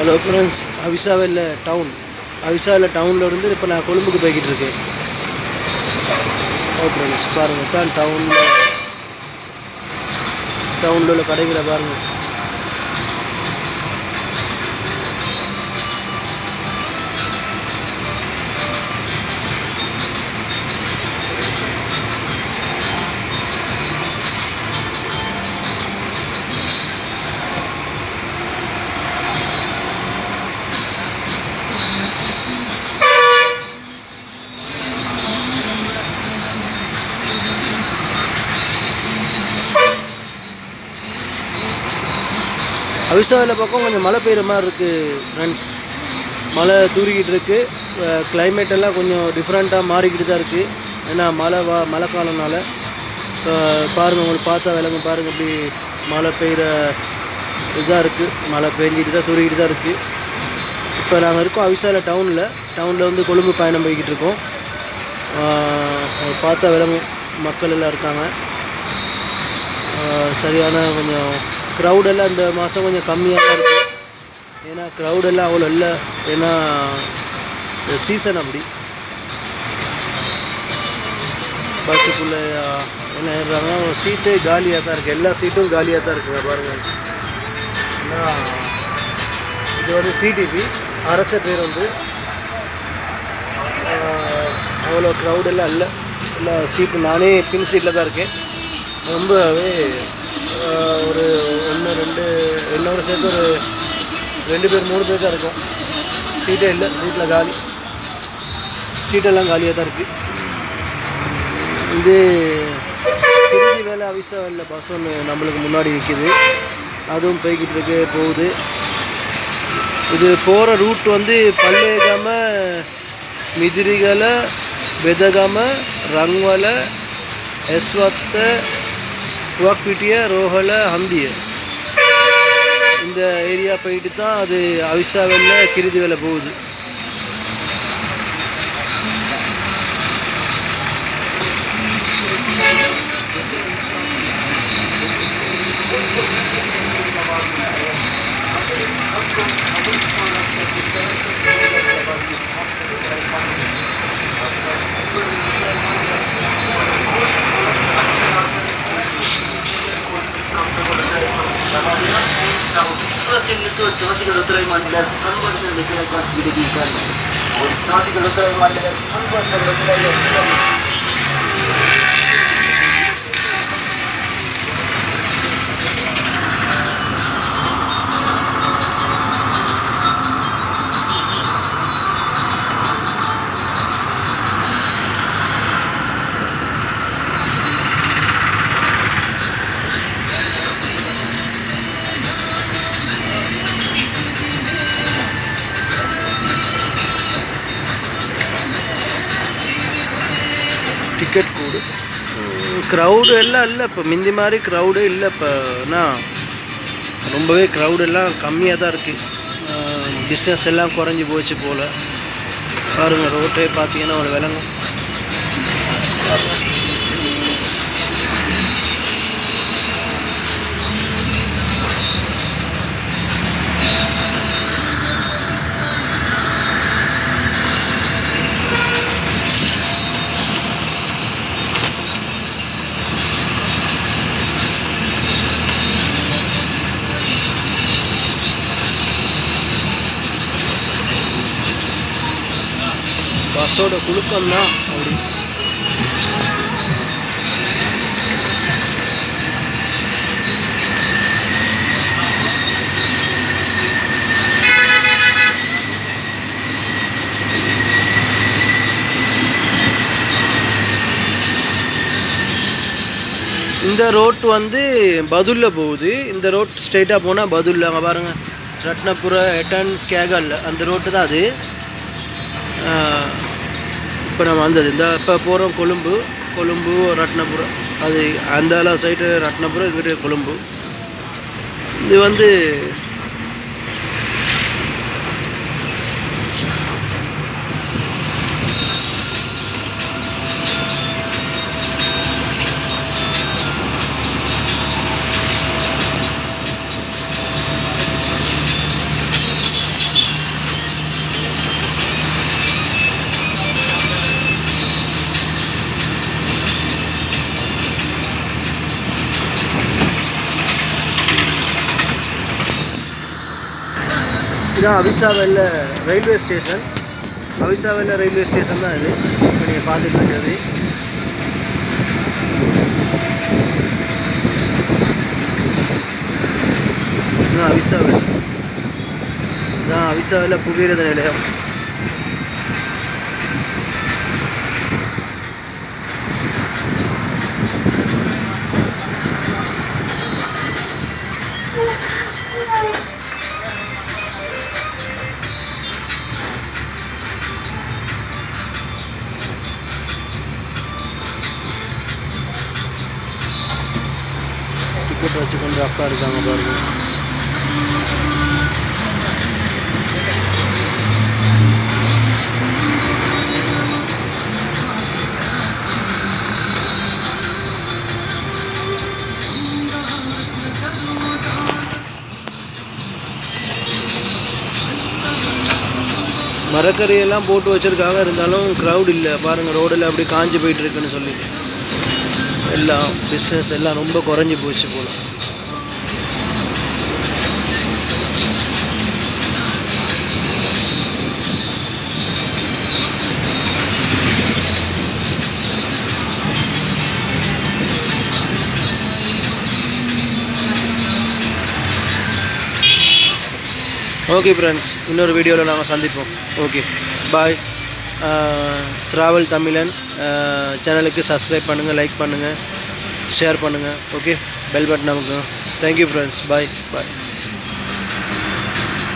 Hello friends Avissawella town Avissawella டவுனில் இருந்து இப்போ நான் கொழும்புக்கு போய்கிட்டு இருக்கேன் ஓ ஃப்ரெண்ட்ஸ் பாருங்கள் தான் டவுனில் டவுனில் உள்ள கடைகளை பாருங்கள் அவிசாவில் பக்கம் கொஞ்சம் மழை பெய்கிற மாதிரி இருக்குது ஃப்ரெண்ட்ஸ் மழை தூரிக்கிட்டு இருக்குது கிளைமேட் எல்லாம் கொஞ்சம் டிஃப்ரெண்ட்டாக மாறிக்கிட்டு தான் இருக்குது ஏன்னா மழை வா மழை காலம்னால பாருங்கள் உங்களுக்கு பார்த்தா விலங்கு பாருங்கள் இப்படி மழை பெய்கிற இதாக இருக்குது மழை பெஞ்சிட்டு தான் தூரிக்கிட்டு தான் இருக்குது இப்போ நாங்கள் இருக்கோம் அவிசால டவுனில் டவுனில் வந்து கொழும்பு பயணம் போய்கிட்டு இருக்கோம். பார்த்தா விலங்கு மக்கள் எல்லாம் இருக்காங்க. சரியான கொஞ்சம் க்ரௌட் எல்லாம் இந்த மாதம் கொஞ்சம் கம்மியாக தான் இருக்குது ஏன்னா க்ரௌட் எல்லாம் அவ்வளோ இல்லை. ஏன்னா சீசன் அப்படி. பஸ்ஸுக்குள்ளே என்ன ஏறுறாங்க சீட்டே காலியாக தான் இருக்குது எல்லா சீட்டும் காலியாக தான் இருக்குங்க பாருங்கள் இது வந்து சிடிபி அரச பேர் வந்து அவ்வளோ க்ரௌட் எல்லாம் இல்லை. எல்லா சீட்டு நானே பின் சீட்டில் தான் இருக்கேன். ரொம்பவே ஒரு ஒன்று ரெண்டு எல்லோரும் சேர்த்து ஒரு ரெண்டு பேர் மூணு பேர் தான் இருக்கும். சீட்டே இல்லை சீட்டில் காலி. சீட்டெல்லாம் காலியாக தான் இருக்குது இது திருச்சி வேலை அவிசா வேலை பஸ் ஒன்று நம்மளுக்கு முன்னாடி நிற்கிது அதுவும் போய்கிட்டு இருக்கு போகுது. இது போகிற ரூட் வந்து பல்லேகாம மிதிரிகளை வெதகாமல் ரங்வலை எஸ்வத்தை துவாக்பிட்டிய ரோஹல ஹந்திய. இந்த ஏரியா போயிட்டு தான் அது அவிசாவில் கிருதி வேலை போகுது. ಶ್ವಾಸಿಗಳ ಉತ್ತರಾಯಿ ಮಾಡಿದ ಸಂವರ್ಧನ ವಿಧೇಯಕ ವಿಧಿಗೀಕರಣ ಶ್ವಾಸಿಗಳ ಉತ್ತರಾಯಿ ಮಾಡಿದ ಸಂವರ್ಧನ ವಿಧೇಯಕ டிக்கெட் கூடு. க்ரௌடு எல்லாம் இல்லை இப்போ. முந்தி மாதிரி க்ரௌடு இல்லை இப்போ. என்ன? ரொம்பவே க்ரௌடு எல்லாம் கம்மியாக தான் இருக்குது பிஸ்னஸ் எல்லாம் குறைஞ்சி போச்சு போல். பாருங்கள் ரோட்டே பார்த்தீங்கன்னா ஒரு விலங்கும் பஸ்ஸோட குழுக்கம் தான் அப்படி. இந்த ரோட் வந்து பதுல்ல போகுது. இந்த ரோட் ஸ்ட்ரெயிட்டாக போனால் பதுல்ல. அங்கே பாருங்கள் ரட்னபுர எட்டன் கேகல் அந்த ரோட்டு தான் அது. இப்போ நம்ம வந்தது. இந்த இப்போ போகிறோம் கொழும்பு. கொழும்பு ரத்னபுரம். அது அந்த சைடு ரத்னபுரம் இங்கிட்ட கொழும்பு. இது வந்து இதான் Avissawella railway station. Avissawella railway station தான் இது. இப்போ நீங்கள் பார்த்துட்டு இருக்கிறது. இதுதான் அவிசாவல் இதுதான் அவிசாவல்ல புகையிரத நிலையம். டிக்கெட் வச்சுக்கொண்டு அக்கா இருக்காங்க பாருங்க. மரக்கறியெல்லாம் போட்டு வச்சிருக்காங்க. இருந்தாலும் க்ரௌட் இல்லை. பாருங்கள் ரோடில் அப்படி காஞ்சி போயிட்டு இருக்குன்னு சொல்லி. எல்லாம் பிஸ்னஸ் எல்லாம் ரொம்ப குறைஞ்சி போச்சு போல ஓகே ஃப்ரெண்ட்ஸ் இன்னொரு வீடியோவில் நாங்கள் சந்திப்போம் ஓகே பாய் ட்ராவல் தமிழன் சேனலுக்கு சப்ஸ்கிரைப் பண்ணுங்கள் லைக் பண்ணுங்கள் ஷேர் பண்ணுங்கள் ஓகே பெல் பட்டன் நமக்கு thank you friends bye bye